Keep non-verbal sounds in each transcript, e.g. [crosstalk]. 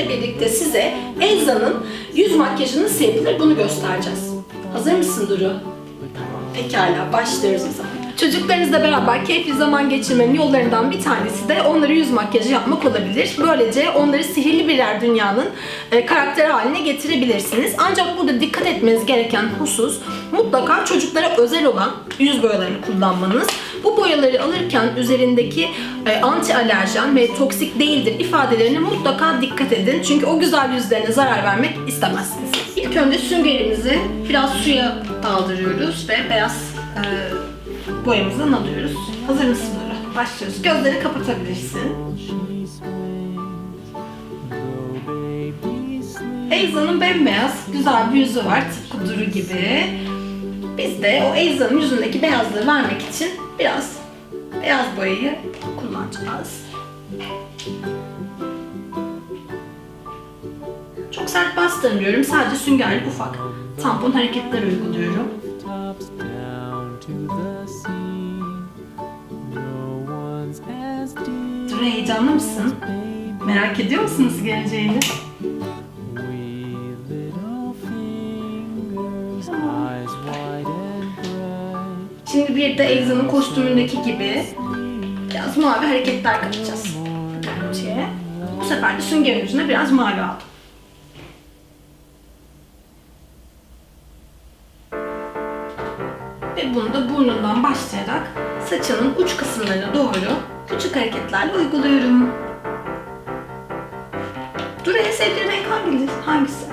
ile birlikte size Elza'nın yüz makyajı nasıl yapılır bunu göstereceğiz. Hazır mısın Duru? Tamam, pekala başlıyoruz o zaman. Çocuklarınızla beraber keyifli zaman geçirmenin yollarından bir tanesi de onları yüz makyajı yapmak olabilir. Böylece onları sihirli birer dünyanın e, karakteri haline getirebilirsiniz. Ancak burada dikkat etmeniz gereken husus mutlaka çocuklara özel olan yüz boyalarını kullanmanız. Bu boyaları alırken üzerindeki e, anti alerjen ve toksik değildir ifadelerine mutlaka dikkat edin. Çünkü o güzel yüzlerine zarar vermek istemezsiniz. İlk önce süngerimizi biraz suya daldırıyoruz ve beyaz e, boyamızdan alıyoruz. Hazır mısın Dora? Başlıyoruz. Gözleri kapatabilirsin. Elza'nın bembeyaz güzel bir yüzü var tıpkı Duru gibi. Biz de o Elza'nın yüzündeki beyazlığı vermek için biraz beyaz boyayı kullanacağız. Çok sert bastırmıyorum. Sadece süngerli ufak tampon hareketler uyguluyorum. Duru heyecanlı mısın? Merak ediyor musun nasıl geleceğini? Şimdi bir de Elza'nın kostümündeki gibi biraz mavi hareketler katacağız. Görüntüye. Bu sefer de süngerin ucuna biraz mavi aldım. Ve bunu da burnundan başlayarak saçının uç kısımlarına doğru küçük hareketlerle uyguluyorum. Dur en renk hangisi? Hangisi?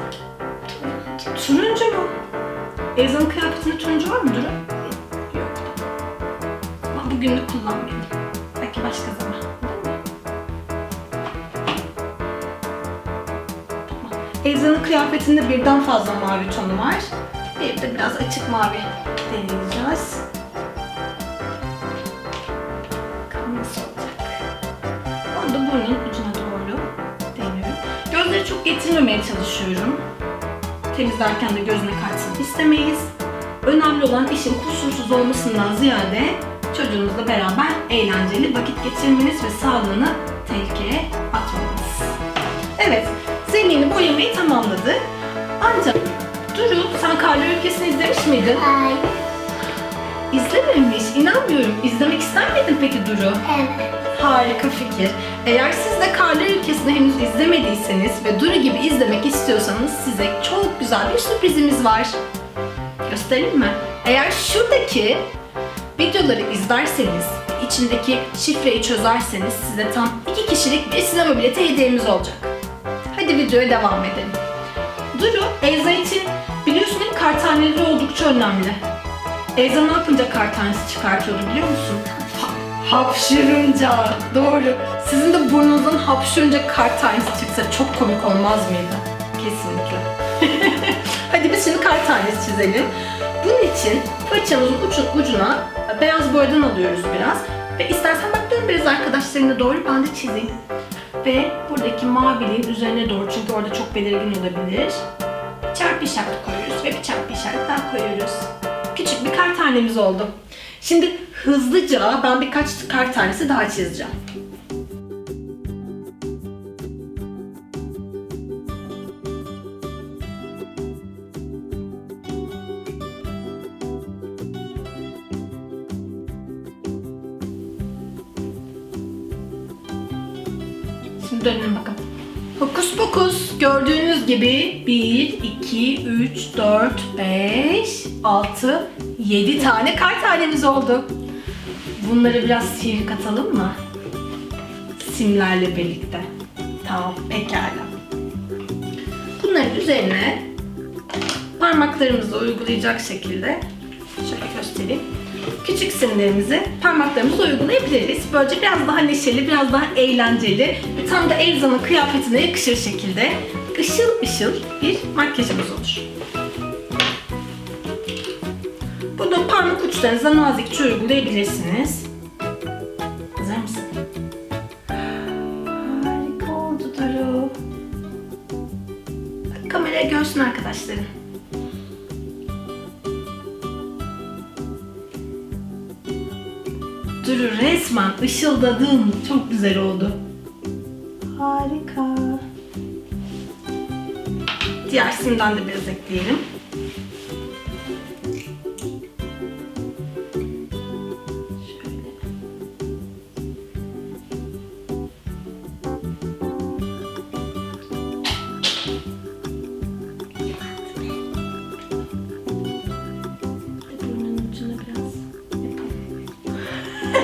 Turuncu mu? Elza'nın kıyafetinde turuncu var mı Duru? Bugünlük kullanmayalım. Belki başka zaman. Elza'nın kıyafetinde birden fazla mavi tonu var. Bir de biraz açık mavi deneyeceğiz. Nasıl olacak. Da burnun ucuna doğru deniyorum. Gözleri çok getirmemeye çalışıyorum. Temizlerken de gözüne kaçsın istemeyiz. Önemli olan işin kusursuz olmasından ziyade çocuğunuzla beraber eğlenceli vakit geçirmeniz ve sağlığını tehlikeye atmamanız. Evet, zemini boyamayı tamamladı. Ancak Duru, sen Karlar Ülkesi'ni izlemiş miydin? Hayır. İzlememiş, inanmıyorum. İzlemek ister miydin peki Duru? Evet. Harika fikir. Eğer siz de Karlar Ülkesi'ni henüz izlemediyseniz ve Duru gibi izlemek istiyorsanız size çok güzel bir sürprizimiz var. Göstereyim mi? Eğer şuradaki videoları izlerseniz, içindeki şifreyi çözerseniz size tam iki kişilik bir sinema bileti hediyemiz olacak. Hadi videoya devam edelim. Duru, Elza için biliyorsun değil mi kar taneleri oldukça önemli. Elza ne yapınca kar tanesi çıkartıyordu biliyor musun? Ha- hapşırınca. Doğru. Sizin de burnunuzdan hapşırınca kar tanesi çıksa çok komik olmaz mıydı? Kesinlikle. [laughs] Hadi biz şimdi kar tanesi çizelim. Bunun için fırçamızın ucu, ucuna beyaz boyadan alıyoruz biraz. Ve istersen bak dön biraz arkadaşlarına doğru ben de çizeyim. Ve buradaki maviliğin üzerine doğru çünkü orada çok belirgin olabilir. Çarpı işareti koyuyoruz ve bir çarpı işareti daha koyuyoruz. Küçük bir kar tanemiz oldu. Şimdi hızlıca ben birkaç kar tanesi daha çizeceğim. Şimdi dönelim bakalım. Hokus pokus. Gördüğünüz gibi 1, 2, 3, 4, 5, 6, 7 tane kar tanemiz oldu. Bunları biraz sihir katalım mı? Simlerle birlikte. Tamam, pekala. Bunların üzerine parmaklarımızı uygulayacak şekilde şöyle göstereyim. Küçük simlerimizi parmaklarımıza uygulayabiliriz. Böylece biraz daha neşeli, biraz daha eğlenceli ve tam da Elza'nın kıyafetine yakışır şekilde ışıl ışıl bir makyajımız olur. Bunu parmak uçlarınıza nazikçe uygulayabilirsiniz. Hazır mısın? Harika oldu Duru. Kameraya görsün arkadaşların. duru resmen ışıldadın. Çok güzel oldu. Harika. Diğer simden de biraz ekleyelim.